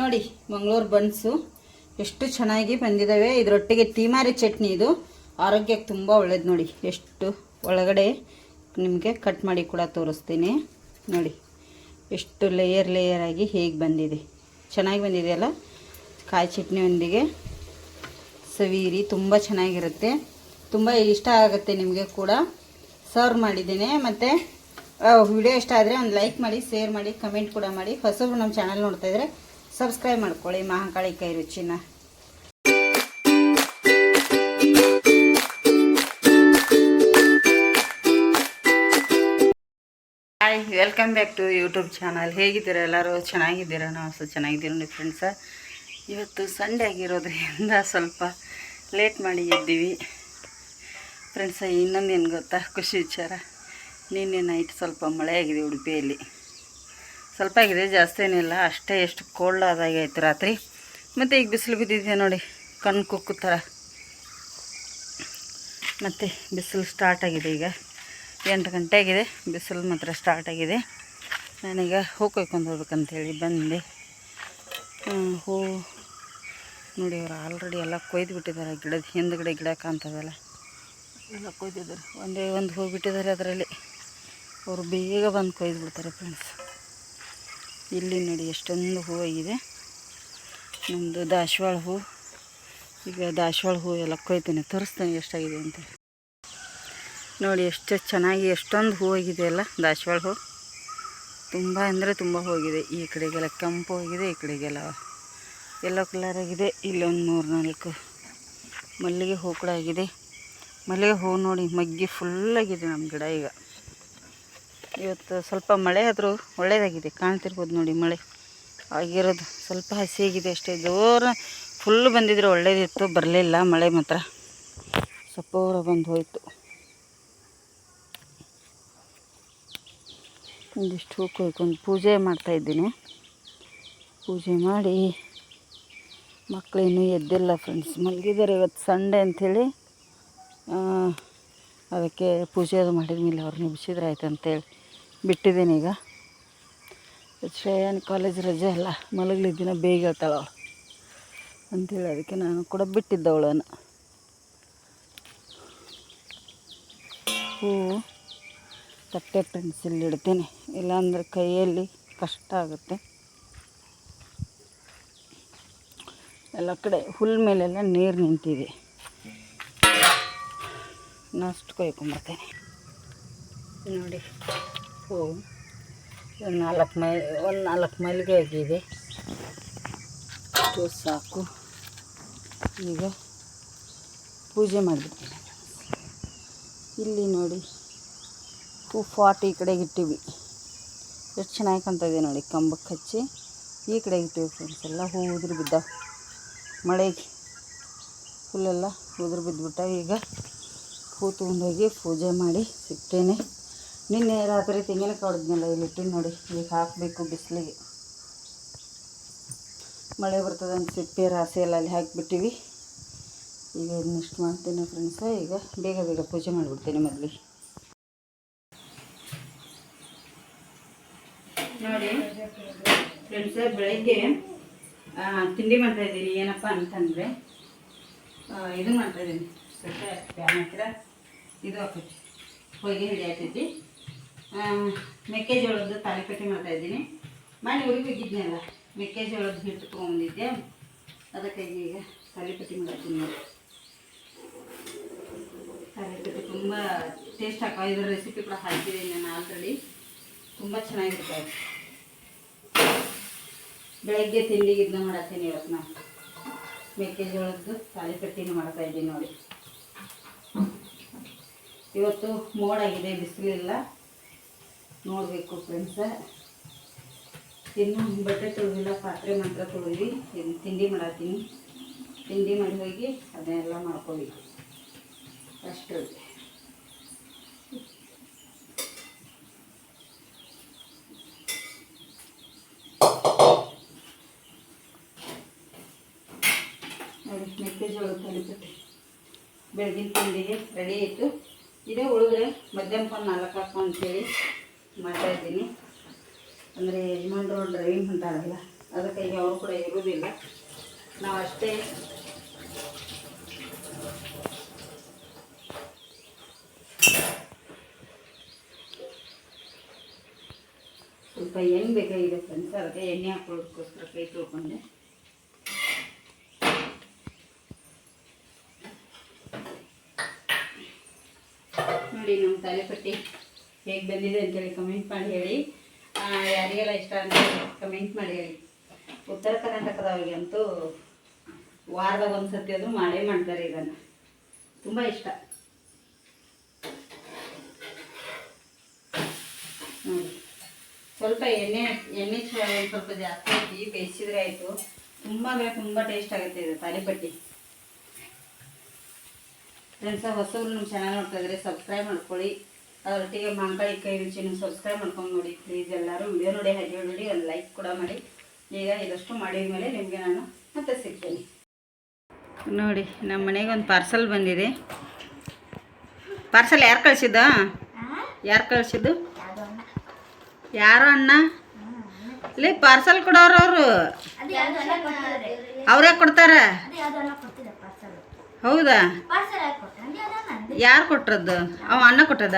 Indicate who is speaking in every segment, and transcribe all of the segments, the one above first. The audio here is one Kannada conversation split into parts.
Speaker 1: ನೋಡಿ, ಮಂಗಳೂರು ಬನ್ಸು. ಎಷ್ಟು ಚೆನ್ನಾಗಿ ಬಂದಿದ್ದಾವೆ ಇದರೊಟ್ಟಿಗೆ ತೀಮಾರಿ ಚಟ್ನಿ ಇದು. ಆರೋಗ್ಯಕ್ಕೆ ತುಂಬ ಒಳ್ಳೇದು ನೋಡಿ. ಎಷ್ಟು ಒಳಗಡೆ ನಿಮಗೆ ಕಟ್ ಮಾಡಿ ಕೂಡ ತೋರಿಸ್ತೀನಿ. ನೋಡಿ, ಎಷ್ಟು ಲೇಯರ್ ಲೇಯರ್ ಆಗಿ ಹೇಗೆ ಬಂದಿದೆ. ಚೆನ್ನಾಗಿ ಬಂದಿದೆಯಲ್ಲ ಕಾಯಿ ಚಟ್ನಿಯೊಂದಿಗೆ. ಸವೀರಿ ತುಂಬ ಚೆನ್ನಾಗಿರುತ್ತೆ. ತುಂಬ ಇಷ್ಟ ಆಗುತ್ತೆ ನಿಮಗೆ ಕೂಡ. ಸರ್ವ್ ಮಾಡಿದ್ದೀನಿ. ಮತ್ತು ವಿಡಿಯೋ ಇಷ್ಟ ಆದರೆ ಒಂದು ಲೈಕ್ ಮಾಡಿ ಶೇರ್ ಮಾಡಿ ಕಮೆಂಟ್ ಕೂಡ ಮಾಡಿ. ಹೊಸಬ್ರು ನಮ್ಮ ಚಾನಲ್ ನೋಡ್ತಾ ಇದ್ರೆ ಸಬ್ಸ್ಕ್ರೈಬ್ ಮಾಡ್ಕೊಳ್ಳಿ, ಮಹಾಕಾಳಿ ಕೈ ರುಚಿನ. Hi welcome back to YouTube channel ಹೇಗಿದ್ದೀರಾ ಎಲ್ಲರೂ? ಚೆನ್ನಾಗಿದ್ದೀರಾ? ನಾವು ಸಹ ಚೆನ್ನಾಗಿದ್ದೀವಿ ನೋಡಿ ಫ್ರೆಂಡ್ಸ ಇವತ್ತು ಸಂಡೇ ಆಗಿರೋದ್ರಿಂದ ಸ್ವಲ್ಪ ಲೇಟ್ ಮಾಡಿ ಇದ್ದೀವಿ ಫ್ರೆಂಡ್ಸ ಇನ್ನೊಂದು ಏನು ಗೊತ್ತಾ? ಖುಷಿ ವಿಚಾರ. ನಿನ್ನೆ ನೈಟ್ ಸ್ವಲ್ಪ ಮಳೆ ಆಗಿದೆ ಉಡುಪಿಯಲ್ಲಿ. ಸ್ವಲ್ಪ ಆಗಿದೆ ಜಾಸ್ತಿ ಏನಿಲ್ಲ. ಅಷ್ಟೇ ಎಷ್ಟು ಕೋಲ್ಡ್ ಆದಾಗೆ ಆಯಿತು ರಾತ್ರಿ. ಮತ್ತು ಈಗ ಬಿಸಿಲು ಬಿದ್ದಿದೆ ನೋಡಿ, ಕಣ್ಣು ಕುಕ್ಕು ಥರ. ಮತ್ತು ಬಿಸಿಲು ಸ್ಟಾರ್ಟ್ ಆಗಿದೆ ಈಗ. ಎಂಟು ಗಂಟೆ ಆಗಿದೆ ಬಿಸಿಲು ಮಾತ್ರ ಸ್ಟಾರ್ಟ್ ಆಗಿದೆ. ನಾನೀಗ ಹೂ ಕೊಯ್ಕೊಂಡು ಹೋಗ್ಬೇಕಂತೇಳಿ ಬಂದೆ. ಹೂ ನೋಡಿ ಅವ್ರು ಆಲ್ರೆಡಿ ಎಲ್ಲ ಕೊಯ್ದು ಬಿಟ್ಟಿದ್ದಾರೆ, ಗಿಡದ ಹಿಂದ್ಗಡೆ ಗಿಡ ಕಾಣ್ತದಲ್ಲ. ಎಲ್ಲ ಕೊಯ್ದಿದ್ದಾರೆ. ಒಂದೇ ಒಂದು ಹೂ ಬಿಟ್ಟಿದ್ದಾರೆ ಅದರಲ್ಲಿ. ಅವರು ಬೇಗ ಬಂದು ಕೊಯ್ದು ಬಿಡ್ತಾರೆ ಫ್ರೆಂಡ್ಸ್ ಇಲ್ಲಿ ನೋಡಿ ಎಷ್ಟೊಂದು ಹೂವು ಆಗಿದೆ ನಮ್ಮದು ದಾಸವಾಳ ಹೂ. ಈಗ ದಾಸವಾಳ ಹೂ ಎಲ್ಲ ಕೊಯ್ತೀನಿ. ತೋರಿಸ್ತೀನಿ ಎಷ್ಟಾಗಿದೆ ಅಂತ. ನೋಡಿ ಎಷ್ಟು ಚೆನ್ನಾಗಿ ಎಷ್ಟೊಂದು ಹೂ ಆಗಿದೆಯಲ್ಲ ದಾಸವಾಳ ಹೂ. ತುಂಬ ಅಂದರೆ ತುಂಬ ಹೋಗಿದೆ ಈ ಕಡೆಗೆಲ್ಲ ಕೆಂಪು ಹೋಗಿದೆ ಈ ಕಡೆಗೆಲ್ಲ ಎಲ್ಲೋ ಕಲರ್ ಆಗಿದೆ. ಇಲ್ಲೊಂದು ಮೂರು ನಾಲ್ಕು ಮಲ್ಲಿಗೆ ಹೂ ಕೂಡ ಆಗಿದೆ. ಮಲ್ಲಿಗೆ ಹೂ ನೋಡಿ ಮಗ್ಗಿ ಫುಲ್ಲಾಗಿದೆ ನಮ್ಮ ಗಿಡ ಈಗ. ಇವತ್ತು ಸ್ವಲ್ಪ ಮಳೆ ಆದರೂ ಒಳ್ಳೆಯದಾಗಿದೆ ಕಾಣ್ತಿರ್ಬೋದು ನೋಡಿ ಮಳೆ. ಆಗಿರೋದು ಸ್ವಲ್ಪ ಹಸಿಯಾಗಿದೆ ಅಷ್ಟೇ. ಜೋರ ಫುಲ್ ಬಂದಿದ್ರೆ ಒಳ್ಳೇದಿತ್ತು. ಬರಲಿಲ್ಲ ಮಳೆ ಮಾತ್ರ. ಸಪೋರ ಬಂದು ಹೋಯಿತು. ಒಂದಿಷ್ಟು ಹೂ ಕೊಯ್ಕೊಂಡು ಪೂಜೆ ಮಾಡ್ತಾಯಿದ್ದೀನಿ ಪೂಜೆ ಮಾಡಿ ಮಕ್ಕಳು ಇನ್ನೂ ಎದ್ದಿಲ್ಲ ಫ್ರೆಂಡ್ಸ್ ಮಲಗಿದ್ದಾರೆ ಇವತ್ತು ಸಂಡೇ ಅಂಥೇಳಿ. ಅದಕ್ಕೆ ಪೂಜೆ ಅದು ಮಾಡಿದ ಮೇಲೆ ಅವ್ರನ್ನ ಬಿಸಿದ್ರೆ ಆಯ್ತು ಅಂತೇಳಿ. ಬಿಟ್ಟಿದ್ದೀನಿ ಈಗ. ಶ್ರೇಯನ್ ಕಾಲೇಜ್ ರಜೆ ಅಲ್ಲ, ಮಲಗಲಿ ದಿನ ಬೇಗ ಹೇಳ್ತಾಳೆ ಅವಳು. ಅಂಥೇಳಿ ಅದಕ್ಕೆ ನಾನು ಕೂಡ ಬಿಟ್ಟಿದ್ದೆ ಅವಳನ್ನು. ಹೂವು ತಟ್ಟೆ ಪೆನ್ಸಿಲ್ ಇಡ್ತೀನಿ. ಇಲ್ಲಾಂದ್ರೆ ಕೈಯಲ್ಲಿ ಕಷ್ಟ ಆಗುತ್ತೆ. ಎಲ್ಲ ಕಡೆ ಹುಲ್ ಮೇಲೆಲ್ಲ ನೀರು ನಿಂತಿದೆ. ನಾಷ್ಟು ಕೊಯ್ಕೊಂಬರ್ತೇನೆ ನೋಡಿ. ಹೂವು ಒಂದು ನಾಲ್ಕು ಮೈ, ಒಂದು ನಾಲ್ಕು ಮಲ್ಲಿಗೆ ಆಗಿದೆ ಅಷ್ಟು ಸಾಕು. ಈಗ ಪೂಜೆ ಮಾಡಿಬಿಡ್ತೀನಿ. ಇಲ್ಲಿ ನೋಡಿ, ಹೂ ಫಾಟ್ ಈ ಕಡೆಗೆ ಇಟ್ಟಿವಿ. ಎಷ್ಟು ಚೆನ್ನಾಗಿ ಕಾಣ್ತಾಯಿದೆ ನೋಡಿ, ಕಂಬಕ್ಕೆ ಹಚ್ಚಿ ಈ ಕಡೆಗೆ ಇಟ್ಟಿವಿ ಫ್ರೆಂಡ್ಸ್ ಎಲ್ಲ ಹೂ ಉದುರು ಬಿದ್ದಾವೆ ಮಳೆಗೆ ಫುಲ್ಲೆಲ್ಲ ಉದುರು ಬಿದ್ದುಬಿಟ್ಟ. ಈಗ ಹೂ ತೊಗೊಂಡೋಗಿ ಪೂಜೆ ಮಾಡಿ ಸಿಗ್ತೇನೆ. ನಿನ್ನೆ ರಾತ್ರಿ ತೆಂಗಿನಕಾಯಿ ಇಲ್ಲಿ ಇಟ್ಟಿನಿ ನೋಡಿ ಈಗ ಹಾಕಬೇಕು ಬಿಸಿಲಿಗೆ. ಮಳೆ ಬರ್ತದೆ ಅಂತ ಸಿಪ್ಪೆ, ರಾಸೆ ಎಲ್ಲ ಅಲ್ಲಿ ಹಾಕಿಬಿಟ್ಟಿವಿ. ಈಗ ಇದನ್ನಿಷ್ಟು ಮಾಡ್ತೀನಿ ಫ್ರೆಂಡ್ಸ ಈಗ ಬೇಗ ಬೇಗ ಪೂಜೆ ಮಾಡಿಬಿಡ್ತೀನಿ ಮೊದಲು ನೋಡಿ ಫ್ರೆಂಡ್ಸ ಬೆಳಗ್ಗೆ ತಿಂಡಿ ಮಾಡ್ತಾ ಇದ್ದೀನಿ. ಏನಪ್ಪ ಅಂತಂದರೆ ಇದು ಮಾಡ್ತಾ ಇದ್ದೀನಿ. ಸ್ವಲ್ಪ ಪ್ಯಾನ್ ಹತ್ತಿರ ಇದು ಹಾಕೈತಿ ಹೋಗಿ ಹಿಡಿ ಮೆಕ್ಕೆಜೋಳದ್ದು ತಾಲಿಪಟ್ಟಿ ಮಾಡ್ತಾ ಇದ್ದೀನಿ. ಮನೆ ಊರಿಗೆ ಹೋಗಿದ್ನಲ್ಲ ಮೆಕ್ಕೆಜೋಳದ ಹಿಟ್ಟು ತೊಗೊಂಡಿದ್ದೆ ಅದಕ್ಕೆ ಈಗ ತಾಲಿಪಟ್ಟಿ ಮಾಡ್ತೀನಿ ತಾಲಿಪಟ್ಟಿ ತುಂಬ ಟೇಸ್ಟ್ ಹಾಕೋ, ಇದ್ರ ರೆಸಿಪಿ ಕೂಡ ಹಾಕಿದ್ದೀನಿ ನಾನು ಆಲ್ರೆಡಿ ತುಂಬ ಚೆನ್ನಾಗಿರುತ್ತೆ ಬೆಳಗ್ಗೆ ತಿಂಡಿಗೆ ಇದನ್ನ ಮಾಡತ್ತೀನಿ ಇವತ್ತು ನಾನು. ಮೆಕ್ಕೆಜೋಳದ್ದು ತಾಲಿಪಟ್ಟಿನ ಮಾಡ್ತಾ ಇದ್ದೀನಿ ನೋಡಿ. ಇವತ್ತು ಮೋಡಾಗಿದೆ ಬಿಸಿಲಿಲ್ಲ. ನೋಡಬೇಕು ಫ್ರೆಂಡ್ಸ ಇನ್ನು ಬಟ್ಟೆ ತೊಳೆದಿಲ್ಲ, ಪಾತ್ರೆ ಮಾತ್ರ ಇನ್ನು ತಿಂಡಿ ಮಾಡತ್ತೀನಿ. ತಿಂಡಿ ಮಾಡಿ ಹೋಗಿ ಅದನ್ನೆಲ್ಲ ಮಾಡ್ಕೋಬೇಕು ಅಷ್ಟು. ಮೆಕ್ಕೆಜೋಳ ಬೆಳಗಿನ ತಿಂಡಿಗೆ ರೆಡಿ ಆಯಿತು. ಇದೇ ಉಳಿದ್ರೆ ಮಧ್ಯಾಹ್ನ ಒಂದು ನಾಲ್ಕು ಹಾಕು ಅಂತೇಳಿ. ಮಾಡ್ತಾಯಿದ್ದೀನಿ. ಅಂದರೆ ಯಜಮಾನ್ರು ಡ್ರೈವಿಂಗ್ ಹೊಂಟಾರಲ್ಲ ಅದಕ್ಕೆ ಈಗ ಅವರು ಕೂಡ ಇರುವುದಿಲ್ಲ. ನಾವು ಅಷ್ಟೇ ಸ್ವಲ್ಪ ಎಣ್ಣೆ ಬೇಕಾಗಿದೆ ಫ್ರೆಂಡ್ಸ್. ಅದಕ್ಕೆ ಎಣ್ಣೆ ಹಾಕೊಳ್ಳೋದಕ್ಕೋಸ್ಕರ ಕೈ ತೊಳ್ಕೊಂಡೆ. ನೋಡಿ ನಮ್ಮ ತಾಲಿಪಟ್ಟಿ ಹೇಗೆ ಬಂದಿದೆ ಅಂತೇಳಿ ಕಮೆಂಟ್ ಮಾಡಿ ಹೇಳಿ. ಯಾರಿಗೆಲ್ಲ ಇಷ್ಟ ಅಂತ ಕಮೆಂಟ್ ಮಾಡಿ ಹೇಳಿ. ಉತ್ತರ ಕರ್ನಾಟಕದವ್ರಿಗಂತೂ ವಾರದಾಗ ಒಂದು ಸತಿ ಅದು ಮಾಡೇ ಮಾಡ್ತಾರೆ ಇದನ್ನು. ತುಂಬ ಇಷ್ಟ. ನೋಡಿ. ಸ್ವಲ್ಪ ಎಣ್ಣೆ ಎಣ್ಣೆ ಸ್ವಲ್ಪ ಜಾಸ್ತಿ ಹಾಕಿ ಬೇಯಿಸಿದ್ರೆ ಆಯಿತು. ತುಂಬ ಅಂದರೆ ತುಂಬ ಟೇಸ್ಟ್ ಆಗುತ್ತೆ ಇದು ತಾಲಿಪಟ್ಟಿ ಫ್ರೆಂಡ್ಸ ಹೊಸಬ್ರು ನಮ್ಮ ಚಾನಲ್ ನೋಡ್ತಾ ಇದ್ರೆ ಸಬ್ಸ್ಕ್ರೈಬ್ ಮಾಡ್ಕೊಳ್ಳಿ. ಅದರೊಟ್ಟಿಗೆ ಮಾಂಕಾಯಿ ಕೈ ರುಚಿನ ಸಬ್ಸ್ಕ್ರೈಬ್ ಮಾಡ್ಕೊಂಡು ನೋಡಿ ಪ್ಲೀಸ್ ಎಲ್ಲರೂ ವಿಡಿಯೋ ನೋಡಿ ಹಾಗೆ ನೋಡಿ ಒಂದು ಲೈಕ್ ಕೂಡ ಮಾಡಿ. ಈಗ ಇದಷ್ಟು ಮಾಡಿದ ಮೇಲೆ ನಿಮಗೆ ನಾನು ಮತ್ತೆ ಸಿಗ್ತೀನಿ. ನೋಡಿ ನಮ್ಮ ಮನೆಗೆ ಒಂದು ಪಾರ್ಸಲ್ ಬಂದಿದೆ. ಪಾರ್ಸಲ್ ಯಾರು ಕಳಿಸಿದ್ದ? ಯಾರು ಕಳಿಸಿದ್ದು? ಯಾರು ಅಣ್ಣ? ಇಲ್ಲಿ ಪಾರ್ಸಲ್ ಕೊಡೋರು ಅವರು. ಅವರೇ ಕೊಡ್ತಾರ. ಹೌದಾ? ಯಾರು ಕೊಟ್ಟರದ್ದು ಅವ ಅನ್ನ ಕೊಟ್ಟದ?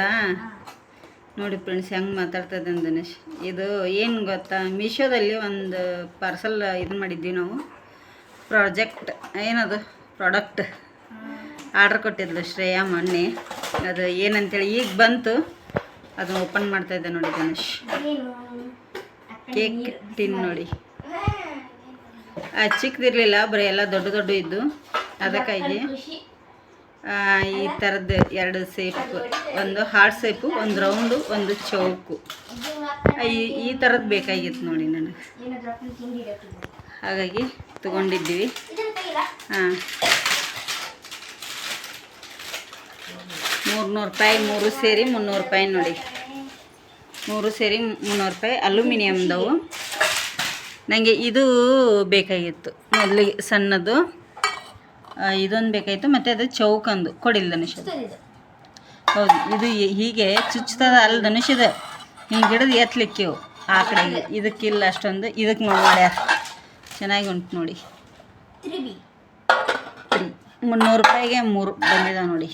Speaker 1: ನೋಡಿ ಫ್ರೆಂಡ್ಸ್ ಹೆಂಗೆ ಮಾತಾಡ್ತದೆ ದಿನೇಶ್ ಇದು ಏನು ಗೊತ್ತಾ? ಮೀಶೋದಲ್ಲಿ ಒಂದು ಪಾರ್ಸಲ್ ಇದು ಮಾಡಿದ್ವಿ ನಾವು. ಪ್ರಾಜೆಕ್ಟ್ ಏನದು? ಪ್ರಾಡಕ್ಟ್ ಆರ್ಡ್ರ್ ಕೊಟ್ಟಿದ್ಲು ಶ್ರೇಯಾ ಮೊನ್ನೆ. ಅದು ಏನಂತೇಳಿ ಈಗ ಬಂತು. ಅದು ಓಪನ್ ಮಾಡ್ತಾ ಇದ್ದೆ ನೋಡಿ ಗಣೇಶ್. ಕೇಕ್ ಟಿನ್ ನೋಡಿ. ಆ, ಚಿಕ್ಕದಿರಲಿಲ್ಲ ಬರೀ ಎಲ್ಲ ದೊಡ್ಡ ದೊಡ್ಡ ಇದ್ದು. ಅದಕ್ಕಾಗಿ ಈ ಥರದ್ದು ಎರಡು ಸೇಪು ಒಂದು ಹಾರ್ಟ್ ಸೇಪು ಒಂದು ರೌಂಡು ಒಂದು ಚೌಕು. ಈ ಈ ಥರದ್ದು ಬೇಕಾಗಿತ್ತು ನೋಡಿ ನನಗೆ. ಹಾಗಾಗಿ ತಗೊಂಡಿದ್ದೀವಿ. ಹಾಂ ಮೂರ್ನೂರು ರೂಪಾಯಿ ಮೂರು ಸೇರಿ ಮುನ್ನೂರು ರೂಪಾಯಿ ನೋಡಿ. ಮೂರು ಸೇರಿ ಮುನ್ನೂರು ರೂಪಾಯಿ ಅಲ್ಯೂಮಿನಿಯಮ್ದವು ನನಗೆ ಇದು ಬೇಕಾಗಿತ್ತು. ಮೊದಲಿಗೆ ಸಣ್ಣದು. ಇದೊಂದು ಬೇಕಾಯಿತು ಮತ್ತು ಅದು ಚೌಕಂದು. ಕೊಡಿಲ್ಲ ಧನುಷ್ ಹೌದು ಇದು ಹೀಗೆ ಚುಚ್ತದ ಅಲ್ಲಿ ಧನುಷದ ಹಿಂಗೆ ಗಿಡದ ಎತ್ತಲಿಕ್ಕೆ ಇವು. ಆ ಕಡೆಗೆ ಇದಕ್ಕಿಲ್ಲ ಅಷ್ಟೊಂದು ಇದಕ್ಕೆ ನೋಡಿ ಮಾಡ್ಯಾರ. ಚೆನ್ನಾಗಿ ಉಂಟು ನೋಡಿ. ಮುನ್ನೂರು ರೂಪಾಯಿಗೆ ಮೂರು ಬಂದಿದೆ ನೋಡಿ.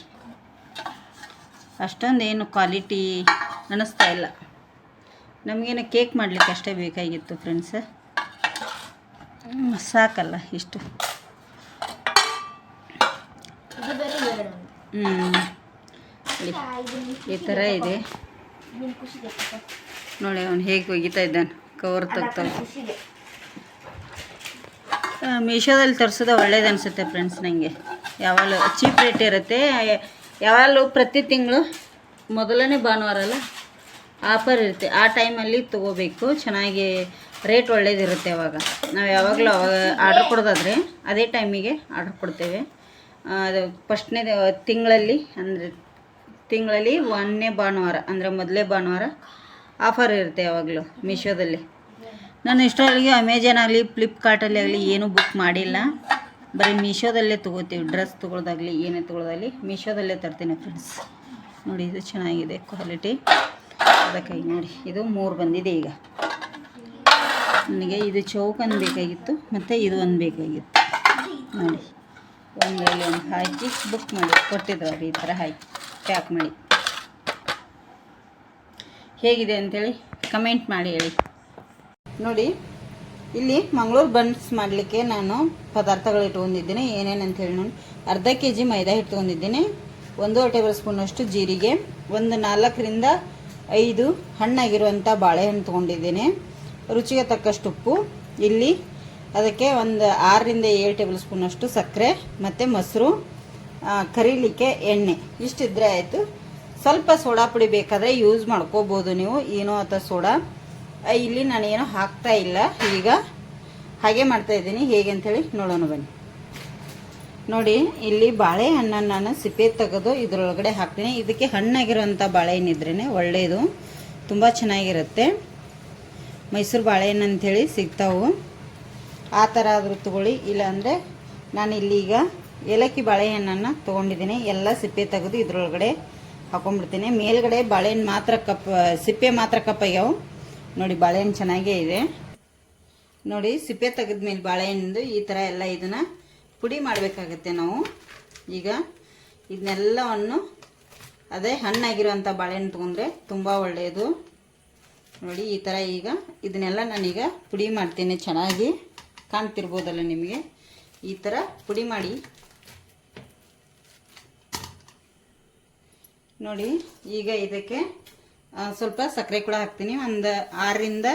Speaker 1: ಅಷ್ಟೊಂದು ಏನು ಕ್ವಾಲಿಟಿ ಅನ್ನಿಸ್ತಾ ಇಲ್ಲ. ನಮಗೇನು ಕೇಕ್ ಮಾಡಲಿಕ್ಕೆ ಅಷ್ಟೇ ಬೇಕಾಗಿತ್ತು ಫ್ರೆಂಡ್ಸ್. ಸಾಕಲ್ಲ ಇಷ್ಟು. ಹ್ಞೂ ಈ ಥರ ಇದೆ. ನೋಡಿ, ಅವನು ಹೇಗೆ ಒಗಿತಾ ಇದ್ದಾನೆ. ಕವರ್ ತೆಗ್ತಾವ ಮೀಶೋದಲ್ಲಿ ತರಿಸೋದು ಒಳ್ಳೇದು ಅನಿಸುತ್ತೆ ಫ್ರೆಂಡ್ಸ್ ನನಗೆ ಯಾವಾಗಲೂ ಚೀಪ್ ರೇಟ್ ಇರುತ್ತೆ. ಯಾವಾಗಲೂ ಪ್ರತಿ ತಿಂಗಳು ಮೊದಲನೇ ಭಾನುವಾರ ಅಲ್ಲ, ಆಫರ್ ಇರುತ್ತೆ. ಆ ಟೈಮಲ್ಲಿ ತೊಗೋಬೇಕು. ಚೆನ್ನಾಗಿ ರೇಟ್ ಒಳ್ಳೇದಿರುತ್ತೆ ಅವಾಗ ನಾವು ಯಾವಾಗಲೂ ಆರ್ಡ್ರ್ ಕೊಡೋದಾದರೆ, ಅದೇ ಟೈಮಿಗೆ ಆರ್ಡ್ರ್ ಕೊಡ್ತೇವೆ. ಅದು ಫಸ್ಟ್ನೇ ತಿಂಗಳಲ್ಲಿ, ಅಂದರೆ ತಿಂಗಳಲ್ಲಿ ಒಂದನೇ ಭಾನುವಾರ, ಅಂದರೆ ಮೊದಲೇ ಭಾನುವಾರ ಆಫರ್ ಇರುತ್ತೆ ಯಾವಾಗಲೂ ಮೀಶೋದಲ್ಲಿ. ನಾನು ಇಷ್ಟರವರೆಗೆ ಅಮೆಜಾನ್ ಆಗಲಿ ಫ್ಲಿಪ್ಕಾರ್ಟಲ್ಲಿ ಆಗಲಿ ಏನೂ ಬುಕ್ ಮಾಡಿಲ್ಲ. ಬರೀ ಮೀಶೋದಲ್ಲೇ ತೊಗೋತೀವಿ ಡ್ರೆಸ್ ತೊಗೊಳೋದಾಗಲಿ, ಏನೇ ತೊಗೊಳೋದಾಗಲಿ, ಮೀಶೋದಲ್ಲೇ ತರ್ತೀನಿ ಫ್ರೆಂಡ್ಸ್ ನೋಡಿ, ಇದು ಚೆನ್ನಾಗಿದೆ ಕ್ವಾಲಿಟಿ ಅದಕ್ಕಾಗಿ ನೋಡಿ, ಇದು ಮೂರು ಬಂದಿದೆ ಈಗ. ನನಗೆ ಇದು ಚೌಕಂದು ಬೇಕಾಗಿತ್ತು, ಮತ್ತು ಇದು ಒಂದು ಬೇಕಾಗಿತ್ತು. ನೋಡಿ. ಒಂದರಲ್ಲಿ ಒಂದು ಹಾಕಿ ಬುಕ್ ಮಾಡಿ ಕೊಟ್ಟಿದ್ರು ಅವ್ರು ಈ ಥರ ಹಾಕಿ ಪ್ಯಾಕ್ ಮಾಡಿ. ಹೇಗಿದೆ ಅಂಥೇಳಿ ಕಮೆಂಟ್ ಮಾಡಿ ಹೇಳಿ. ನೋಡಿ, ಇಲ್ಲಿ ಮಂಗಳೂರು ಬನ್ಸ್ ಮಾಡಲಿಕ್ಕೆ ನಾನು ಪದಾರ್ಥಗಳು ಇಟ್ಕೊಂಡಿದ್ದೀನಿ. ಏನೇನು ಅಂತ ಹೇಳಿ ನೋಡಿ. ಅರ್ಧ ಕೆ ಜಿ ಮೈದಾ ಇಟ್ಕೊಂಡಿದ್ದೀನಿ ಒಂದೂವರೆ ಟೇಬಲ್ ಸ್ಪೂನಷ್ಟು ಜೀರಿಗೆ. ಒಂದು ನಾಲ್ಕರಿಂದ ಐದು ಹಣ್ಣಾಗಿರುವಂಥ ಬಾಳೆಹಣ್ಣು ತೊಗೊಂಡಿದ್ದೀನಿ. ರುಚಿಗೆ ತಕ್ಕಷ್ಟು ಉಪ್ಪು. ಇಲ್ಲಿ ಅದಕ್ಕೆ ಒಂದು ಆರರಿಂದ ಏಳು ಟೇಬಲ್ ಸ್ಪೂನಷ್ಟು ಸಕ್ಕರೆ, ಮತ್ತು ಮೊಸರು ಕರೀಲಿಕ್ಕೆ ಎಣ್ಣೆ. ಇಷ್ಟಿದ್ರೆ ಆಯಿತು. ಸ್ವಲ್ಪ ಸೋಡಾ ಪುಡಿ ಬೇಕಾದರೆ ಯೂಸ್ ಮಾಡ್ಕೋಬೋದು ನೀವು. ಏನೋ ಅಥವಾ ಸೋಡಾ. ಇಲ್ಲಿ ನಾನು ಹಾಕ್ತಾ ಇಲ್ಲ. ಈಗ ಹಾಗೆ ಮಾಡ್ತಾ ಇದ್ದೀನಿ. ಹೇಗೆ ಅಂಥೇಳಿ ನೋಡೋಣ ಬನ್ನಿ. ನೋಡಿ, ಇಲ್ಲಿ ಬಾಳೆಹಣ್ಣನ್ನು ನಾನು ಸಿಪ್ಪೆ ತೆಗೆದು ಇದರೊಳಗಡೆ ಹಾಕ್ತೀನಿ. ಇದಕ್ಕೆ ಹಣ್ಣಾಗಿರೋಂಥ ಬಾಳೆಹಣ್ಣಿದ್ರೇ ಒಳ್ಳೆಯದು ತುಂಬ ಚೆನ್ನಾಗಿರುತ್ತೆ. ಮೈಸೂರು ಬಾಳೆಹಣ್ಣು ಅಂಥೇಳಿ ಸಿಗ್ತಾವು. ಆ ಥರ ಆದರೂ ತೊಗೊಳ್ಳಿ, ಇಲ್ಲಾಂದರೆ ನಾನು ಇಲ್ಲೀಗ ಏಲಕ್ಕಿ ಬಾಳೆಹಣ್ಣನ್ನು ತೊಗೊಂಡಿದ್ದೀನಿ. ಎಲ್ಲ ಸಿಪ್ಪೆ ತೆಗೆದು ಇದ್ರೊಳಗಡೆ ಹಾಕೊಂಡ್ಬಿಡ್ತೀನಿ. ಮೇಲ್ಗಡೆ ಬಾಳೆಹಣ್ಣು ಮಾತ್ರ ಕಪ್, ಸಿಪ್ಪೆ ಮಾತ್ರ ಕಪ್ಪಾಗ್ಯಾವು ನೋಡಿ, ಬಾಳೆಹಣ್ಣು ಚೆನ್ನಾಗೇ ಇದೆ. ನೋಡಿ, ಸಿಪ್ಪೆ ತೆಗೆದ್ಮೇಲೆ ಬಾಳೆಹಣ್ಣಿಂದು ಈ ಥರ ಎಲ್ಲ ಇದನ್ನು ಪುಡಿ ಮಾಡಬೇಕಾಗತ್ತೆ ನಾವು. ಈಗ ಇದನ್ನೆಲ್ಲವನ್ನು ಅದೇ ಹಣ್ಣಾಗಿರುವಂಥ ಬಾಳೆಹಣ್ಣು ತೊಗೊಂಡ್ರೆ ತುಂಬ ಒಳ್ಳೆಯದು ನೋಡಿ, ಈ ಥರ ಈಗ ಇದನ್ನೆಲ್ಲ ನಾನೀಗ ಪುಡಿ ಮಾಡ್ತೀನಿ ಚೆನ್ನಾಗಿ. ಕಾಣ್ತಿರ್ಬೋದಲ್ಲ ನಿಮಗೆ? ಈ ಥರ ಪುಡಿ ಮಾಡಿ. ನೋಡಿ, ಈಗ ಇದಕ್ಕೆ ಸ್ವಲ್ಪ ಸಕ್ಕರೆ ಕೂಡ ಹಾಕ್ತೀನಿ. ಒಂದು ಆರರಿಂದ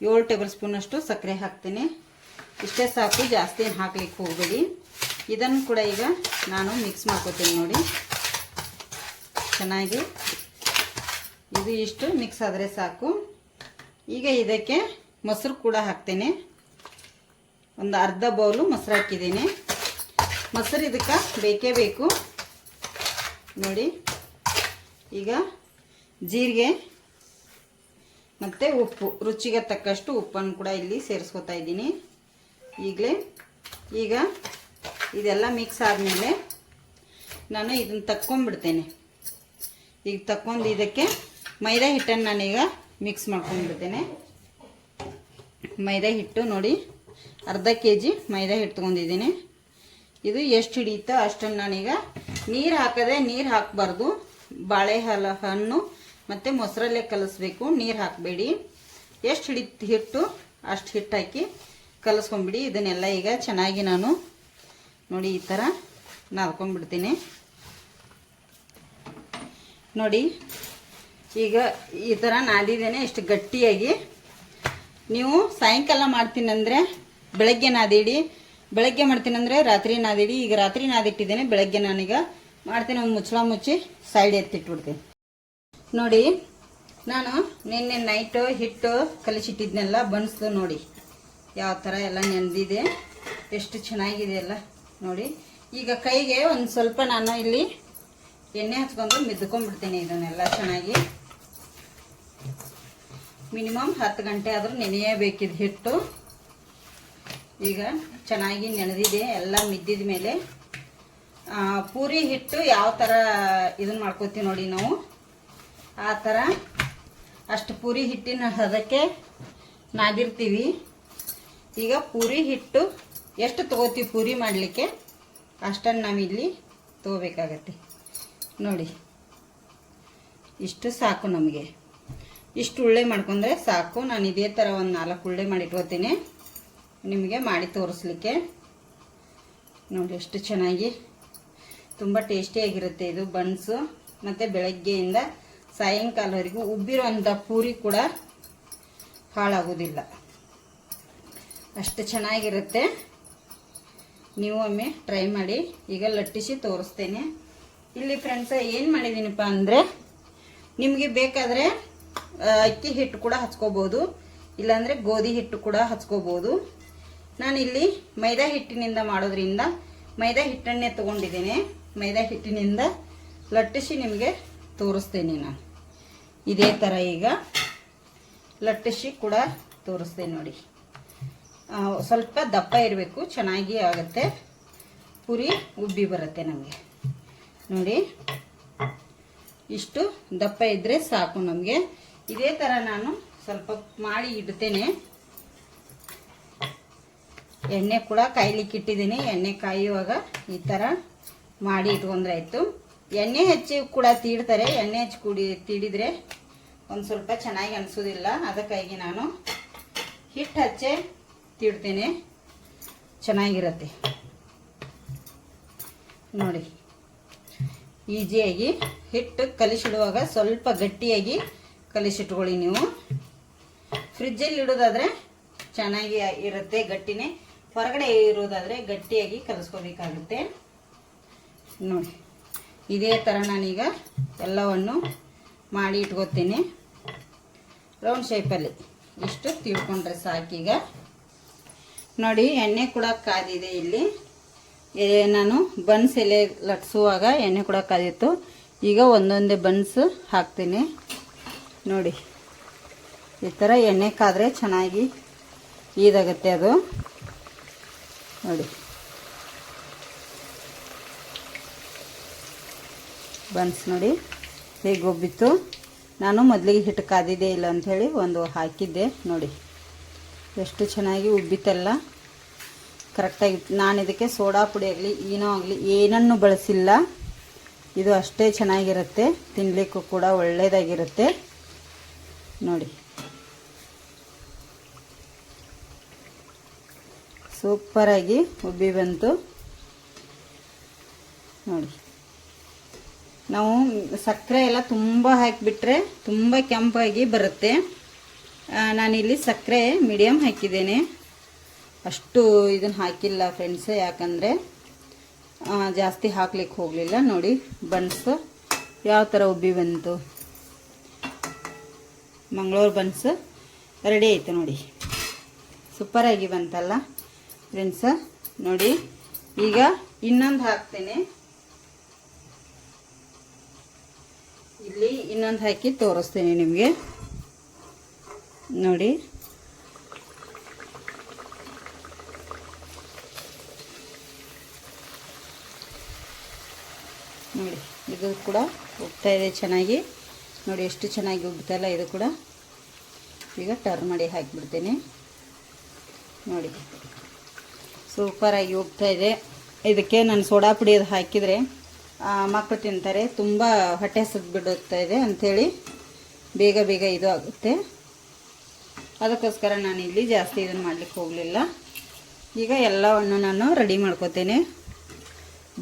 Speaker 1: ಏಳು ಟೇಬಲ್ ಸ್ಪೂನಷ್ಟು ಸಕ್ಕರೆ ಹಾಕ್ತೀನಿ. ಇಷ್ಟೇ ಸಾಕು, ಜಾಸ್ತಿ ಹಾಕ್ಲಿಕ್ಕೆ ಹೋಗಬೇಡಿ. ಇದನ್ನು ಕೂಡ ಈಗ ನಾನು ಮಿಕ್ಸ್ ಮಾಡ್ಕೋತೀನಿ ನೋಡಿ. ಚೆನ್ನಾಗಿ. ಇದು ಇಷ್ಟು ಮಿಕ್ಸ್ ಆದರೆ ಸಾಕು. ಈಗ ಇದಕ್ಕೆ ಮೊಸರು ಕೂಡ ಹಾಕ್ತೇನೆ. ಒಂದು ಅರ್ಧ ಬೌಲು ಮೊಸರು ಹಾಕಿದ್ದೀನಿ. ಮೊಸರು ಇದಕ್ಕೆ ಬೇಕೇ ಬೇಕು. ನೋಡಿ, ಈಗ ಜೀರಿಗೆ ಮತ್ತು ಉಪ್ಪು, ರುಚಿಗೆ ತಕ್ಕಷ್ಟು ಉಪ್ಪನ್ನು ಕೂಡ ಇಲ್ಲಿ ಸೇರಿಸ್ಕೊತಾ ಇದ್ದೀನಿ. ಈಗಲೇ ಈಗ ಇದೆಲ್ಲ ಮಿಕ್ಸ್ ಆದಮೇಲೆ ನಾನು ಇದನ್ನು ತಕ್ಕೊಂಡ್ಬಿಡ್ತೇನೆ. ಈಗ ತಕ್ಕೊಂಡು ಇದಕ್ಕೆ ಮೈದಾ ಹಿಟ್ಟನ್ನು ನಾನೀಗ ಮಿಕ್ಸ್ ಮಾಡ್ಕೊಂಡ್ಬಿಡ್ತೇನೆ. ಮೈದಾ ಹಿಟ್ಟು ನೋಡಿ. ಅರ್ಧ ಕೆ ಜಿ ಮೈದಾ ಹಿಟ್ಟು ತೊಗೊಂಡಿದ್ದೀನಿ. ಇದು ಎಷ್ಟು ಹಿಡಿಯುತ್ತೋ ಅಷ್ಟನ್ನು ನಾನೀಗ ನೀರು ಹಾಕದೆ ನೀರು ಹಾಕಬಾರ್ದು. ಬಾಳೆ ಹಲ ಹಣ್ಣು ಮತ್ತು ಮೊಸರಲ್ಲೇ ಕಲಿಸ್ಬೇಕು. ನೀರು ಹಾಕಬೇಡಿ. ಎಷ್ಟು ಹಿಡಿತು ಹಿಟ್ಟು ಅಷ್ಟು ಹಿಟ್ಟು ಹಾಕಿ ಕಲಿಸ್ಕೊಂಬಿಡಿ ಇದನ್ನೆಲ್ಲ ಈಗ ಚೆನ್ನಾಗಿ ನಾನು ನೋಡಿ ಈ ಥರ ನಾದ್ಕೊಂಡ್ಬಿಡ್ತೀನಿ. ನೋಡಿ, ಈಗ ಈ ಥರ ನಾದಿದ್ದೇನೆ. ಎಷ್ಟು ಗಟ್ಟಿಯಾಗಿ. ನೀವು ಸಾಯಂಕಾಲ ಮಾಡ್ತೀನಂದರೆ ಬೆಳಗ್ಗೆ ನಾದಿಡಿ. ಬೆಳಗ್ಗೆ ಮಾಡ್ತೀನಿ ಅಂದರೆ ರಾತ್ರಿ ನಾದಿಡಿ. ಈಗ ರಾತ್ರಿ ನಾದಿಟ್ಟಿದ್ದೇನೆ, ಬೆಳಗ್ಗೆ ನಾನೀಗ ಮಾಡ್ತೀನಿ. ಒಂದು ಮುಚ್ಚಳ ಮುಚ್ಚಿ ಸೈಡ್ ಎತ್ತಿಟ್ಬಿಡ್ತೀನಿ ನೋಡಿ, ನಾನು ನಿನ್ನೆ ನೈಟು ಹಿಟ್ಟು ಕಲಿಸಿಟ್ಟಿದ್ನೆಲ್ಲ, ಬನ್ಸ್ದು ನೋಡಿ. ಯಾವ ಥರ ಎಲ್ಲ ನೆನೆದಿದೆ. ಎಷ್ಟು ಚೆನ್ನಾಗಿದೆ ಅಲ್ಲ ನೋಡಿ. ಈಗ ಕೈಗೆ ಒಂದು ಸ್ವಲ್ಪ ನಾನು ಇಲ್ಲಿ ಎಣ್ಣೆ ಹಚ್ಕೊಂಡು ಮಿದ್ಕೊಂಡ್ಬಿಡ್ತೀನಿ ಇದನ್ನೆಲ್ಲ ಚೆನ್ನಾಗಿ. ಮಿನಿಮಮ್ ಹತ್ತು ಗಂಟೆ ಆದರೂ ನೆನೆಯಬೇಕಿದ ಹಿಟ್ಟು. ಈಗ ಚೆನ್ನಾಗಿ ನೆನೆದಿದೆ, ಎಲ್ಲ ಮಿದ್ದಿದ ಮೇಲೆ ಪೂರಿ ಹಿಟ್ಟು ಯಾವ ಥರ ಇದನ್ನ ಮಾಡ್ಕೋತೀವಿ ನೋಡಿ ನಾವು. ಆ ಥರ ಅಷ್ಟು ಪೂರಿ ಹಿಟ್ಟಿನ ಹದಕ್ಕೆ ನಾದಿರ್ತೀವಿ. ಈಗ ಪೂರಿ ಹಿಟ್ಟು ಎಷ್ಟು ತೊಗೋತೀವಿ ಪೂರಿ ಮಾಡಲಿಕ್ಕೆ? ಅಷ್ಟನ್ನು ನಾವಿಲ್ಲಿ ತೊಗೋಬೇಕಾಗತ್ತೆ. ನೋಡಿ, ಇಷ್ಟು ಸಾಕು ನಮಗೆ. ಇಷ್ಟು ಉಳ್ಳೆ ಮಾಡ್ಕೊಂಡ್ರೆ ಸಾಕು. ನಾನು ಇದೇ ಥರ ಒಂದು ನಾಲ್ಕು ಉಳ್ಳೆ ಮಾಡಿ ಇಟ್ಕೋತೀನಿ. ನಿಮಗೆ ಮಾಡಿ ತೋರಿಸ್ಲಿಕ್ಕೆ. ನೋಡಿ ಎಷ್ಟು ಚೆನ್ನಾಗಿ, ತುಂಬ ಟೇಸ್ಟಿಯಾಗಿರುತ್ತೆ ಇದು ಬನ್ಸು. ಮತ್ತು ಬೆಳಗ್ಗೆಯಿಂದ ಸಾಯಂಕಾಲವರೆಗೂ ಉಬ್ಬಿರೋಂಥ ಪೂರಿ ಕೂಡ ಹಾಳಾಗೋದಿಲ್ಲ. ಅಷ್ಟು ಚೆನ್ನಾಗಿರುತ್ತೆ. ನೀವು ಒಮ್ಮೆ ಟ್ರೈ ಮಾಡಿ ಈಗ ಲಟ್ಟಿಸಿ ತೋರಿಸ್ತೇನೆ. ಇಲ್ಲಿ ಫ್ರೆಂಡ್ಸ ಏನು ಮಾಡಿದ್ದೀನಪ್ಪ ಅಂದರೆ ನಿಮಗೆ ಬೇಕಾದರೆ ಅಕ್ಕಿ ಹಿಟ್ಟು ಕೂಡ ಹಚ್ಕೋಬೋದು. ಇಲ್ಲಾಂದರೆ ಗೋಧಿ ಹಿಟ್ಟು ಕೂಡ ಹಚ್ಕೋಬೋದು. ನಾನಿಲ್ಲಿ ಮೈದಾ ಹಿಟ್ಟಿನಿಂದ ಮಾಡೋದ್ರಿಂದ ಮೈದಾ ಹಿಟ್ಟನ್ನೇ ತಗೊಂಡಿದ್ದೀನಿ. ಮೈದಾ ಹಿಟ್ಟಿನಿಂದ ಲಟ್ಟಿಸಿ ನಿಮಗೆ ತೋರಿಸ್ತೀನಿ ನಾನು. ಇದೇ ಥರ ಈಗ ಲಟ್ಟಿಸಿ ಕೂಡ ತೋರಿಸ್ತೀನಿ ನೋಡಿ. ಸ್ವಲ್ಪ ದಪ್ಪ ಇರಬೇಕು, ಚೆನ್ನಾಗಿ ಆಗುತ್ತೆ. ಪುರಿ ಉಬ್ಬಿ ಬರುತ್ತೆ ನಮಗೆ. ನೋಡಿ, ಇಷ್ಟು ದಪ್ಪ ಇದ್ದರೆ ಸಾಕು ನಮಗೆ. ಇದೇ ಥರ ನಾನು ಸ್ವಲ್ಪ ಮಾಡಿ ಇಡ್ತೇನೆ. ಎಣ್ಣೆ ಕೂಡ ಕಾಯ್ಲಿಕ್ಕೆ ಇಟ್ಟಿದ್ದೀನಿ. ಎಣ್ಣೆ ಕಾಯುವಾಗ ಈ ಥರ ಮಾಡಿ ಇಟ್ಕೊಂಡ್ರೆ ಆಯಿತು. ಎಣ್ಣೆ ಹಚ್ಚಿ ಕೂಡ ತೀಡ್ತಾರೆ. ಎಣ್ಣೆ ಹಚ್ಚಿ ಕುಡಿ ತೀಡಿದರೆ ಒಂದು ಸ್ವಲ್ಪ ಚೆನ್ನಾಗಿ ಅನಿಸೋದಿಲ್ಲ. ಅದಕ್ಕಾಗಿ ನಾನು ಹಿಟ್ಟು ಹಚ್ಚೆ ತೀಡ್ತೇನೆ. ಚೆನ್ನಾಗಿರುತ್ತೆ. ನೋಡಿ, ಈಜಿಯಾಗಿ ಹಿಟ್ಟು ಕಲಿಸಿಡುವಾಗ ಸ್ವಲ್ಪ ಗಟ್ಟಿಯಾಗಿ ಕಲಿಸಿಟ್ಕೊಳ್ಳಿ ನೀವು. ಫ್ರಿಜ್ಜಲ್ಲಿ ಇಡೋದಾದರೆ ಚೆನ್ನಾಗಿ ಇರುತ್ತೆ ಗಟ್ಟಿನೇ. ಹೊರಗಡೆ ಇರೋದಾದರೆ ಗಟ್ಟಿಯಾಗಿ ಕಲಿಸ್ಕೋಬೇಕಾಗುತ್ತೆ. ನೋಡಿ, ಇದೇ ಥರ ನಾನೀಗ ಎಲ್ಲವನ್ನು ಮಾಡಿ ಇಟ್ಕೋತೀನಿ. ರೌಂಡ್ ಶೇಪಲ್ಲಿ ಇಷ್ಟು ತಿಳ್ಕೊಂಡ್ರೆ ಸಾಕೀಗ ನೋಡಿ, ಎಣ್ಣೆ ಕೂಡ ಕಾದಿದೆ ಇಲ್ಲಿ. ನಾನು ಬನ್ಸ್ ಎಲೆ ಲಟ್ಸುವಾಗ ಎಣ್ಣೆ ಕೂಡ ಕಾದಿತ್ತು. ಈಗ ಒಂದೊಂದೇ ಬನ್ಸ್ ಹಾಕ್ತೀನಿ. ನೋಡಿ, ಈ ಥರ ಎಣ್ಣೆ ಕಾದರೆ ಚೆನ್ನಾಗಿ ಇದಾಗುತ್ತೆ ಅದು. ನೋಡಿ. ಬನ್ಸ್ ನೋಡಿ, ಹೇಗೆ ಒಬ್ಬಿತ್ತು. ನಾನು ಮೊದಲಿಗೆ ಹಿಟ್ಟು ಕಾದಿದೆ ಇಲ್ಲ ಅಂಥೇಳಿ ಒಂದು ಹಾಕಿದ್ದೆ, ನೋಡಿ. ಎಷ್ಟು ಚೆನ್ನಾಗಿ ಉಬ್ಬಿತಲ್ಲ ಕರೆಕ್ಟಾಗಿ ನಾನು ಇದಕ್ಕೆ ಸೋಡಾ ಪುಡಿ ಆಗಲಿ ಏನೋ ಆಗಲಿ, ಏನನ್ನು ಬಳಸಿಲ್ಲ. ಇದು ಅಷ್ಟೇ ಚೆನ್ನಾಗಿರುತ್ತೆ. ತಿನ್ನಲಿಕ್ಕೂ ಕೂಡ ಒಳ್ಳೆಯದಾಗಿರುತ್ತೆ ನೋಡಿ. ಸೂಪರಾಗಿ ಉಬ್ಬಿ ಬಂತು. ನೋಡಿ. ನಾವು ಸಕ್ಕರೆ ಎಲ್ಲ ತುಂಬ ಹಾಕಿಬಿಟ್ರೆ ತುಂಬ ಕೆಂಪಾಗಿ ಬರುತ್ತೆ. ನಾನಿಲ್ಲಿ ಸಕ್ಕರೆ ಮೀಡಿಯಮ್ ಹಾಕಿದ್ದೇನೆ. ಅಷ್ಟು ಇದನ್ನು ಹಾಕಿಲ್ಲ ಫ್ರೆಂಡ್ಸ್ ಯಾಕಂದರೆ ಜಾಸ್ತಿ ಹಾಕ್ಲಿಕ್ಕೆ ಹೋಗಲಿಲ್ಲ. ನೋಡಿ, ಬನ್ಸು. ಯಾವ ಥರ ಉಬ್ಬಿ ಬಂತು? ಮಂಗಳೂರು ಬನ್ಸ್. ರೆಡಿ ಆಯಿತು ನೋಡಿ. ಸೂಪರಾಗಿ ಬಂತಲ್ಲ. ಫ್ರೆಂಡ್ಸ ನೋಡಿ, ಈಗ ಇನ್ನೊಂದು ಹಾಕ್ತೇನೆ. ಇಲ್ಲಿ ಇನ್ನೊಂದು ಹಾಕಿ ತೋರಿಸ್ತೇನೆ ನಿಮಗೆ. ನೋಡಿ. ನೋಡಿ, ಇದು ಕೂಡ ಉಗ್ತಾ ಇದೆ ಚೆನ್ನಾಗಿ. ನೋಡಿ, ಎಷ್ಟು ಚೆನ್ನಾಗಿ ಉಗ್ತಲ್ಲ ಇದು ಕೂಡ. ಈಗ ಟರ್ನ್ ಮಾಡಿ ಹಾಕಿಬಿಡ್ತೇನೆ. ನೋಡಿ. ಸೂಪರಾಗಿ ಇದೆ. ಇದಕ್ಕೆ ನಾನು ಸೋಡಾ ಪುಡಿ ಅದು ಹಾಕಿದರೆ ಮಕ್ಕಳು ತಿಂತಾರೆ. ತುಂಬ ಹೊಟ್ಟೆ ಹಸಿದು ಬಿಡುತ್ತಾ ಇದೆ ಅಂಥೇಳಿ ಬೇಗ ಬೇಗ ಇದು ಆಗುತ್ತೆ. ಅದಕ್ಕೋಸ್ಕರ ನಾನು ಇಲ್ಲಿ ಜಾಸ್ತಿ ಇದನ್ನು ಮಾಡಲಿಕ್ಕೆ ಹೋಗಲಿಲ್ಲ. ಈಗ ಎಲ್ಲವನ್ನು ನಾನು ರೆಡಿ ಮಾಡ್ಕೋತೇನೆ.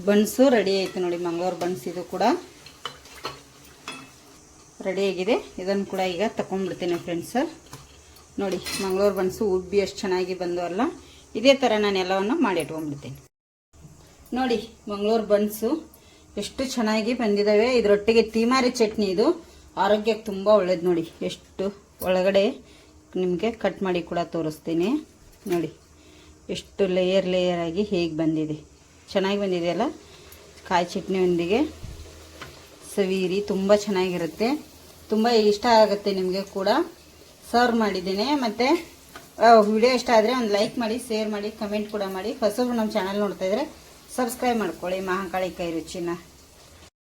Speaker 1: ಬನ್ಸು ರೆಡಿ ಆಯಿತು ನೋಡಿ ಮಂಗಳೂರು ಬನ್ಸ್ ಇದು ಕೂಡ. ರೆಡಿಯಾಗಿದೆ ಇದನ್ನು ಕೂಡ ಈಗ ತಗೊಂಡ್ಬಿಡ್ತೇನೆ ಫ್ರೆಂಡ್ಸ್. ನೋಡಿ ಮಂಗಳೂರು ಬನ್ಸು ಉಬ್ಬಿ ಅಷ್ಟು ಚೆನ್ನಾಗಿ ಬಂದು ಅಲ್ಲ. ಇದೇ ಥರ ನಾನು ಎಲ್ಲವನ್ನು ಮಾಡಿ ಇಟ್ಕೊಂಡ್ಬಿಡ್ತೀನಿ ನೋಡಿ, ಮಂಗಳೂರು ಬನ್ಸು ಎಷ್ಟು ಚೆನ್ನಾಗಿ ಬಂದಿದ್ದಾವೆ ಇದರೊಟ್ಟಿಗೆ ತೀಮಾರಿ ಚಟ್ನಿ ಇದು ಆರೋಗ್ಯಕ್ಕೆ ತುಂಬ ಒಳ್ಳೇದು ನೋಡಿ. ಎಷ್ಟು ಒಳಗಡೆ ನಿಮಗೆ ಕಟ್ ಮಾಡಿ ಕೂಡ ತೋರಿಸ್ತೀನಿ. ನೋಡಿ, ಎಷ್ಟು ಲೇಯರ್ ಲೇಯರ್ ಆಗಿ ಹೇಗೆ ಬಂದಿದೆ. ಚೆನ್ನಾಗಿ ಬಂದಿದೆಯಲ್ಲ ಕಾಯಿ ಚಟ್ನಿಯೊಂದಿಗೆ ಸವೀರಿ ತುಂಬ ಚೆನ್ನಾಗಿರುತ್ತೆ. ತುಂಬ ಇಷ್ಟ ಆಗುತ್ತೆ ನಿಮಗೆ ಕೂಡ. ಸರ್ವ್ ಮಾಡಿದ್ದೀನಿ. ಮತ್ತು ವಿಡಿಯೋ ಇಷ್ಟ ಆದರೆ ಒಂದು ಲೈಕ್ ಮಾಡಿ ಶೇರ್ ಮಾಡಿ ಕಮೆಂಟ್ ಕೂಡ ಮಾಡಿ. ಹೊಸಬ್ರು ನಮ್ಮ ಚಾನಲ್ ನೋಡ್ತಾ ಇದ್ರೆ ಸಬ್ಸ್ಕ್ರೈಬ್ ಮಾಡ್ಕೊಳ್ಳಿ ಮಹಾಕಾಳಿ ಕೈ ರುಚಿನ.